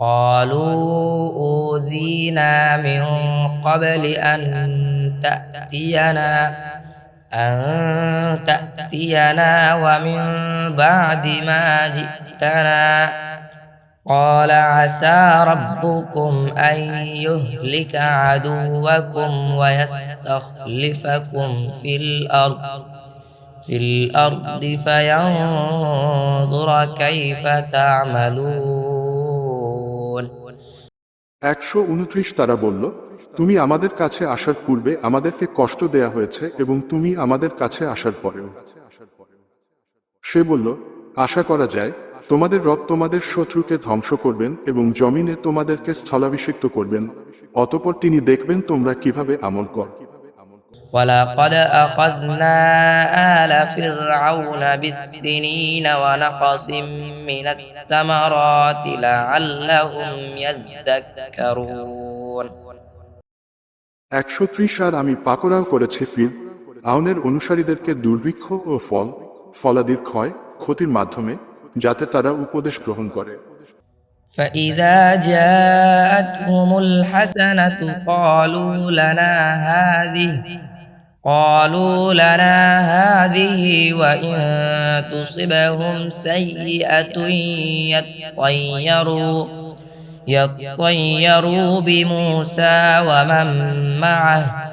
قالوا أوذينا من قبل أن تأتينا أن تأتينا ومن بعد ما جئتنا. قال عسى ربكم أن يهلك عدوكم ويستخلفكم في الأرض في الأرض فينظر كيف تعملون. একশো উনত্রিশ তারা বলল, তুমি আমাদের কাছে আসার পূর্বে আমাদেরকে কষ্ট দেয়া হয়েছে এবং তুমি আমাদের কাছে আসার পরেও। সে বলল, আশা করা যায়, তোমাদের রব তোমাদের শত্রুকে ধ্বংস করবেন এবং জমিনে তোমাদেরকে স্থলাভিষিক্ত করবেন। অতপর তিনি দেখবেন তোমরা কীভাবে আমল কর। ولقد أخذنا آل فرعون بالسنين ونقص من الثمرات لعلهم يذكرون একশো ত্রিশ আর আমি পাকড়াও করেছি ফির আউনের অনুসারীদেরকে দুর্ভিক্ষ ও ফল ফলাদির ক্ষয় ক্ষতির মাধ্যমে যাতে তারা উপদেশ গ্রহণ করে فإذا جاءتهم الحسنة قالوا لنا هذه قالوا لنا هذه وإن تصبهم سيئة يطيروا يطيروا بموسى ومن معه.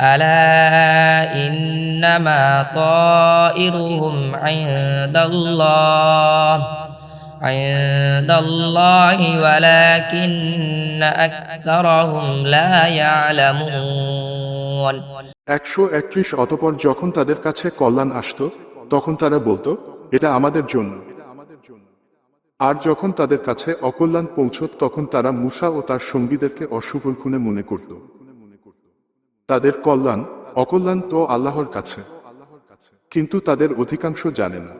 ألا إنما طائرهم عند الله عند الله ولكن أكثرهم لا يعلمون. একশো একত্রিশ অতপর যখন তাদের কাছে কল্যাণ আসতো, তখন তারা বলতো, এটা আমাদের জন্য। আর যখন তাদের কাছে অকল্যাণ পৌঁছত, তখন তারা মুসা ও তার সঙ্গীদেরকে অশুভ খুনে মনে করত। তাদের কল্যাণ অকল্যাণ তো আল্লাহর কাছে, কিন্তু তাদের অধিকাংশ জানে না।